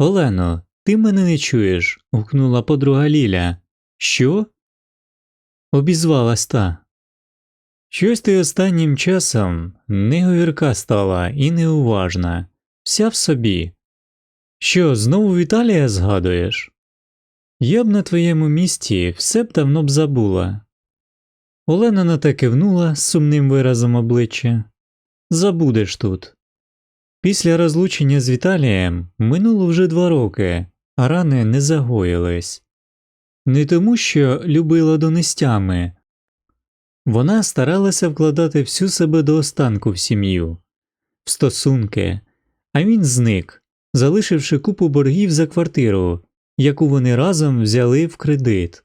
Олено, ти мене не чуєш. гукнула подруга Ліля. Що? обізвалась та. Щось ти останнім часом неговірка стала і неуважна, вся в собі. Що, знову Віталія згадуєш? Я б на твоєму місці все б давно б забула. Олена на те кивнула з сумним виразом обличчя. Забудеш тут. Після розлучення з Віталієм минуло вже два роки, а рани не загоїлись. Не тому, що любила донестями. Вона старалася вкладати всю себе до останку в сім'ю, в стосунки, а він зник, залишивши купу боргів за квартиру, яку вони разом взяли в кредит.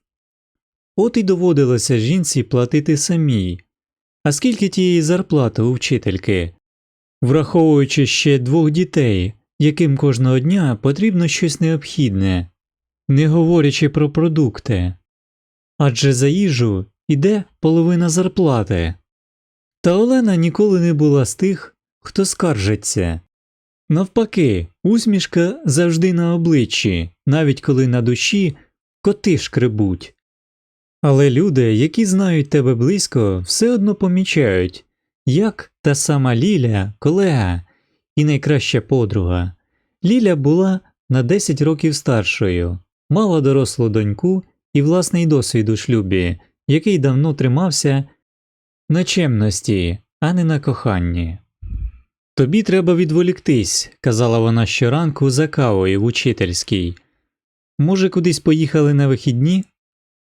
От і доводилося жінці платити самій. А скільки тієї зарплати у вчительки, враховуючи ще двох дітей, яким кожного дня потрібно щось необхідне, не говорячи про продукти. Адже за їжу іде половина зарплати. Та Олена ніколи не була з тих, хто скаржиться. Навпаки, усмішка завжди на обличчі, навіть коли на душі коти шкребуть. Але люди, які знають тебе близько, все одно помічають, як та сама Ліля, колега і найкраща подруга. Ліля була на 10 років старшою, мала дорослу доньку і власний досвід у шлюбі, який давно тримався на чемності, а не на коханні. Тобі треба відволіктись, казала вона щоранку за кавою в учительській. Може, кудись поїхали на вихідні?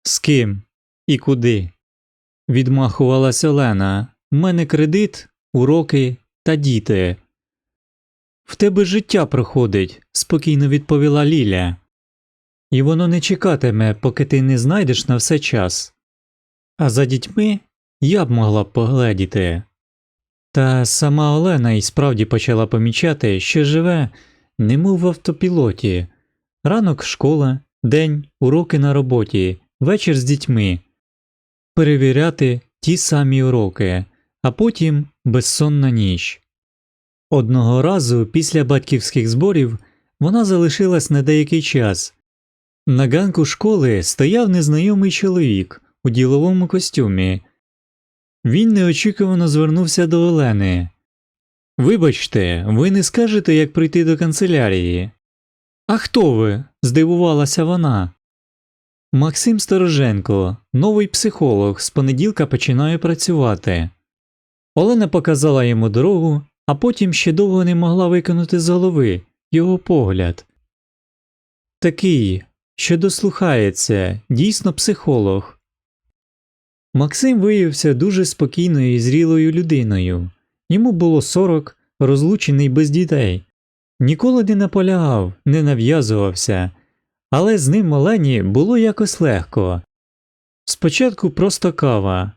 З ким? І куди? Відмахувалась Олена. Мене кредит, уроки та діти. В тебе життя проходить, спокійно відповіла Ліля. І воно не чекатиме, поки ти не знайдеш на все час. А за дітьми я б могла б погледіти. Та сама Олена і справді почала помічати, що живе, немов в автопілоті, ранок школа, день, уроки на роботі, вечір з дітьми, перевіряти ті самі уроки, а потім безсонна ніч. Одного разу після батьківських зборів вона залишилась на деякий час. На ганку школи стояв незнайомий чоловік у діловому костюмі. Він неочікувано звернувся до Олени. Вибачте, ви не скажете, як прийти до канцелярії. А хто ви? здивувалася вона. Максим Стороженко, новий психолог, з понеділка починає працювати. Олена показала йому дорогу, а потім ще довго не могла викинути з голови його погляд. Такий, що дослухається, дійсно психолог. Максим виявився дуже спокійною і зрілою людиною. Йому було 40, розлучений без дітей. Ніколи не наполягав, не нав'язувався, але з ним Олені було якось легко. Спочатку просто кава,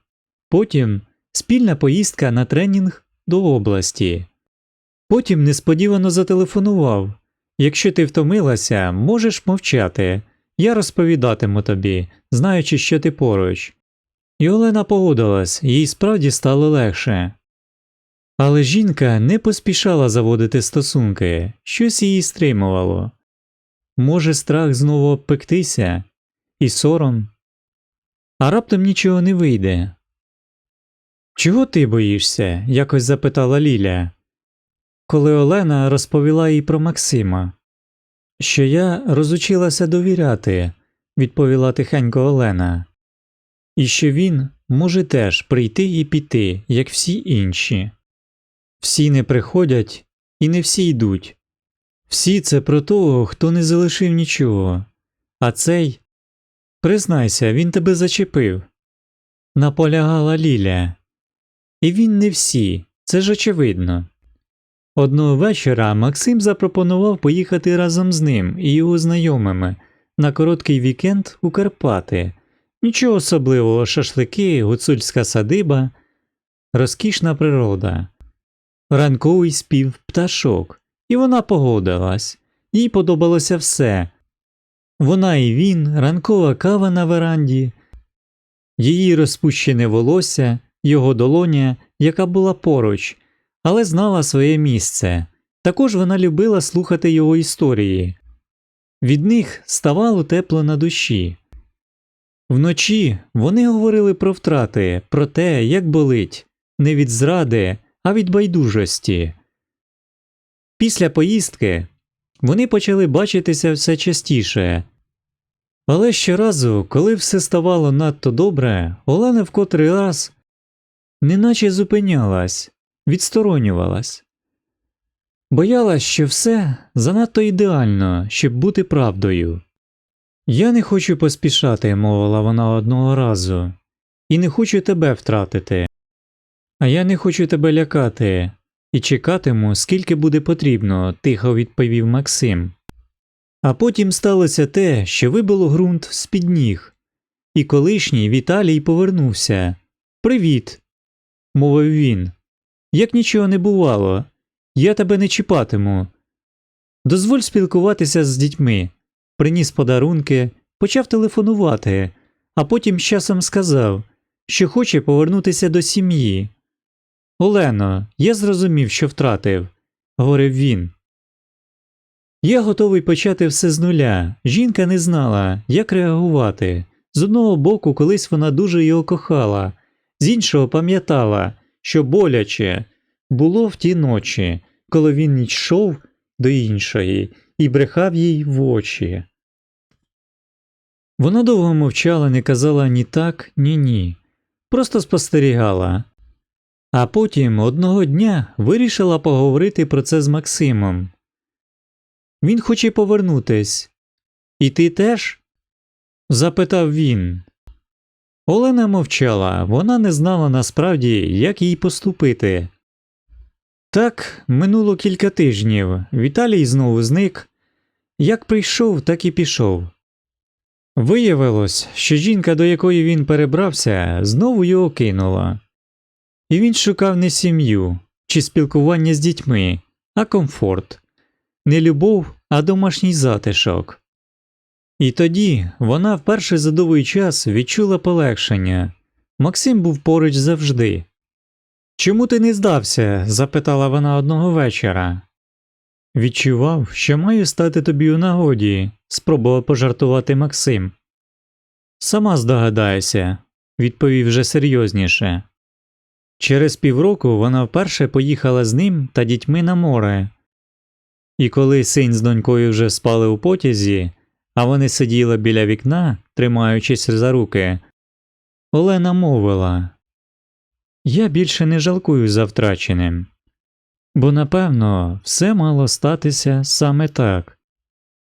потім спільна поїздка на тренінг до області. Потім несподівано зателефонував Якщо ти втомилася, можеш мовчати, я розповідатиму тобі, знаючи, що ти поруч. І Олена погодилась, їй справді стало легше. Але жінка не поспішала заводити стосунки, щось її стримувало. Може, страх знову обпектися, і сором, а раптом нічого не вийде. Чого ти боїшся? якось запитала Ліля, коли Олена розповіла їй про Максима. Що я розучилася довіряти, відповіла тихенько Олена, і що він може теж прийти і піти, як всі інші. Всі не приходять і не всі йдуть. Всі це про того, хто не залишив нічого, а цей признайся, він тебе зачепив. Наполягала Ліля. І він не всі, це ж очевидно. Одного вечора Максим запропонував поїхати разом з ним і його знайомими на короткий вікенд у Карпати. Нічого особливого шашлики, гуцульська садиба, розкішна природа, ранковий спів пташок, і вона погодилась, їй подобалося все. Вона і він, ранкова кава на веранді, її розпущене волосся, його долоня, яка була поруч, але знала своє місце. Також вона любила слухати його історії, Від них ставало тепло на душі. Вночі вони говорили про втрати, про те, як болить, не від зради, а від байдужості. Після поїздки вони почали бачитися все частіше. Але щоразу, коли все ставало надто добре, Олена в котрий раз неначе зупинялась, відсторонювалась. Боялась, що все занадто ідеально, щоб бути правдою. Я не хочу поспішати, мовила вона одного разу, і не хочу тебе втратити. А я не хочу тебе лякати, і чекатиму, скільки буде потрібно, тихо відповів Максим. А потім сталося те, що вибило ґрунт з під ніг, і колишній Віталій повернувся. Привіт, мовив він. Як нічого не бувало, я тебе не чіпатиму. Дозволь спілкуватися з дітьми. Приніс подарунки, почав телефонувати, а потім з часом сказав, що хоче повернутися до сім'ї. Олено, я зрозумів, що втратив, говорив він. Я готовий почати все з нуля. Жінка не знала, як реагувати. З одного боку, колись вона дуже його кохала, з іншого пам'ятала, що боляче було в ті ночі, коли він йшов до іншої і брехав їй в очі. Вона довго мовчала, не казала ні так, ні ні, просто спостерігала. А потім одного дня вирішила поговорити про це з Максимом. Він хоче повернутись. І ти теж? запитав він. Олена мовчала, вона не знала насправді, як їй поступити. Так минуло кілька тижнів. Віталій знову зник. Як прийшов, так і пішов. Виявилось, що жінка, до якої він перебрався, знову його кинула. І він шукав не сім'ю чи спілкування з дітьми, а комфорт, не любов, а домашній затишок. І тоді вона вперше за довгий час відчула полегшення. Максим був поруч завжди. Чому ти не здався? запитала вона одного вечора. Відчував, що маю стати тобі у нагоді, спробував пожартувати Максим. Сама здогадайся, відповів вже серйозніше. Через півроку вона вперше поїхала з ним та дітьми на море. І коли син з донькою вже спали у потязі, а вони сиділи біля вікна, тримаючись за руки, Олена мовила Я більше не жалкую за втраченим, бо напевно все мало статися саме так.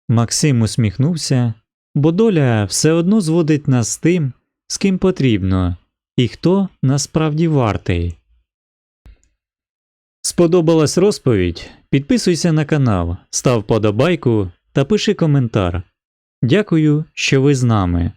Максим усміхнувся, бо доля все одно зводить нас з тим, з ким потрібно, і хто насправді вартий. Сподобалась розповідь? Підписуйся на канал, став подобайку та пиши коментар. Дякую, що ви з нами.